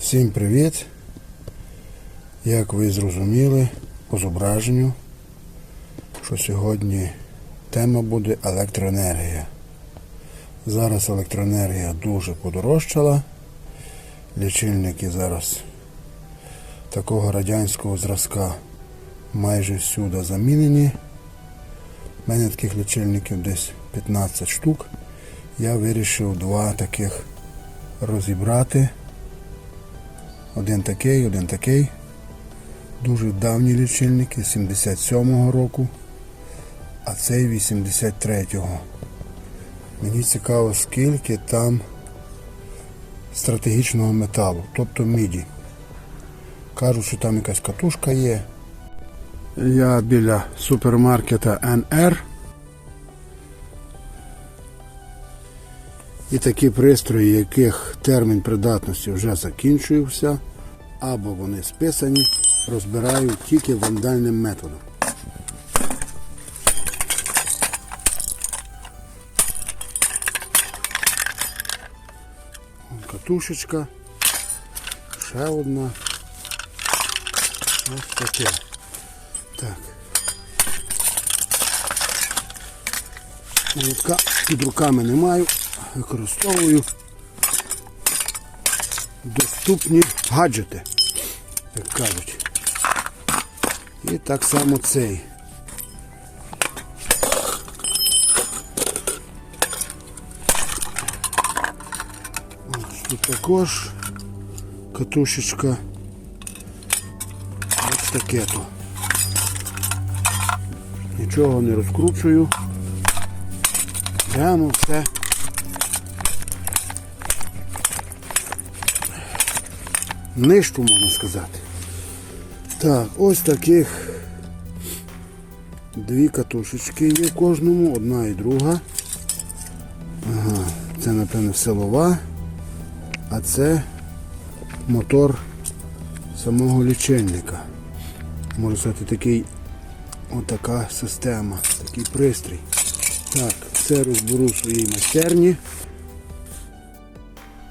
Всім привіт! Як ви зрозуміли по зображенню, що сьогодні тема буде електроенергія. Зараз електроенергія дуже подорожчала. Лічильники зараз такого радянського зразка майже всюди замінені. У мене таких лічильників десь 15 штук. Я вирішив два таких розібрати. Один такий, один такий. Дуже давні лічильники 77-го року, а цей 83-го. Мені цікаво, скільки там стратегічного металу, тобто міді. Кажуть, що там якась катушка є. Я біля супермаркета NR. І такі пристрої, яких термін придатності вже закінчився, або вони списані, розбирають тільки вандальним методом. Катушечка. Ще одна. Ось таке. Так. Молотка під руками не маю. Використовую доступні гаджети, як кажуть. І так само цей. Ось Тут також катушечка. Ось таке то. Нічого не розкручую. Прямо все. Нижчу можна сказати. Так, ось таких дві катушечки є в кожному, одна і друга. Ага, це, напевно, силова, а це мотор самого лічильника. Можна сказати, такий отака система, такий пристрій. Так, це розберу в своїй майстерні.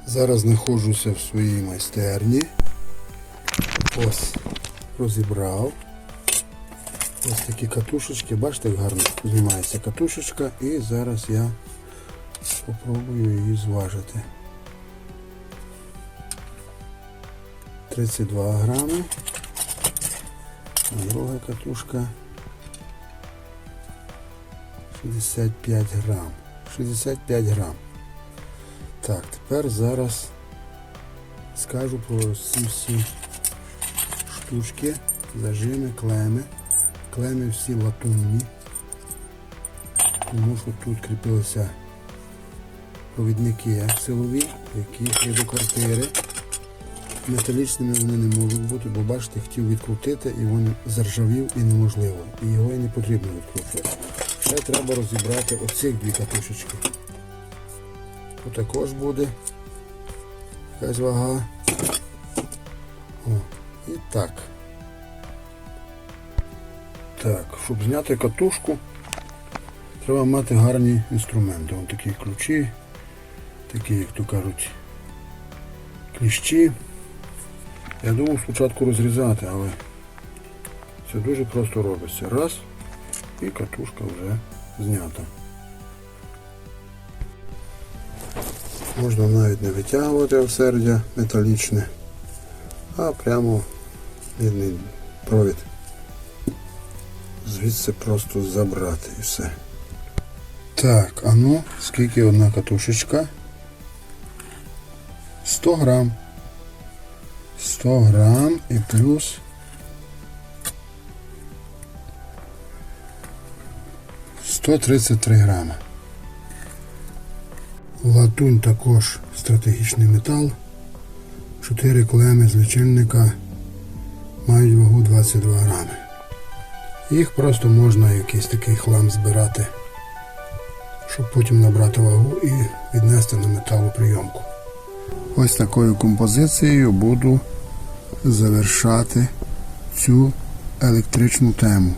Зараз знаходжуся в своїй майстерні. Ось розібрав. Ось такі катушечки. Бачите, як гарно знімається катушечка і зараз я спробую її зважити. 32 грами. Друга катушка 65 грам. 65 грам. Так, тепер зараз скажу про ці всі штучки, зажими, клеми. Клеми всі латунні, тому що тут кріпилися провідники силові, які є до квартири. Металічними вони не можуть бути, бо бачите, хотів відкрутити і він заржавів і неможливо. І його і не потрібно відкрутити. Ще треба розібрати оцих дві катушечки. Тут також буде якась вага. О, і так. Так, щоб зняти катушку, треба мати гарні інструменти. Ось такі ключі, такі, як то кажуть, кліщі. Я думав спочатку розрізати, але це дуже просто робиться. Раз і катушка вже знята. Можна навіть не витягувати осердя металічне, а прямо мідний провід. Звідси просто забрати і все. Так, а ну, скільки одна катушечка? 100 грам. 100 грам і плюс Сто тридцять три грама. Латунь також стратегічний метал. Чотири клеми з лічильника мають вагу 22 грами. Їх просто можна якийсь такий хлам збирати, щоб потім набрати вагу і віднести на металоприйомку. Ось такою композицією буду завершати цю електричну тему.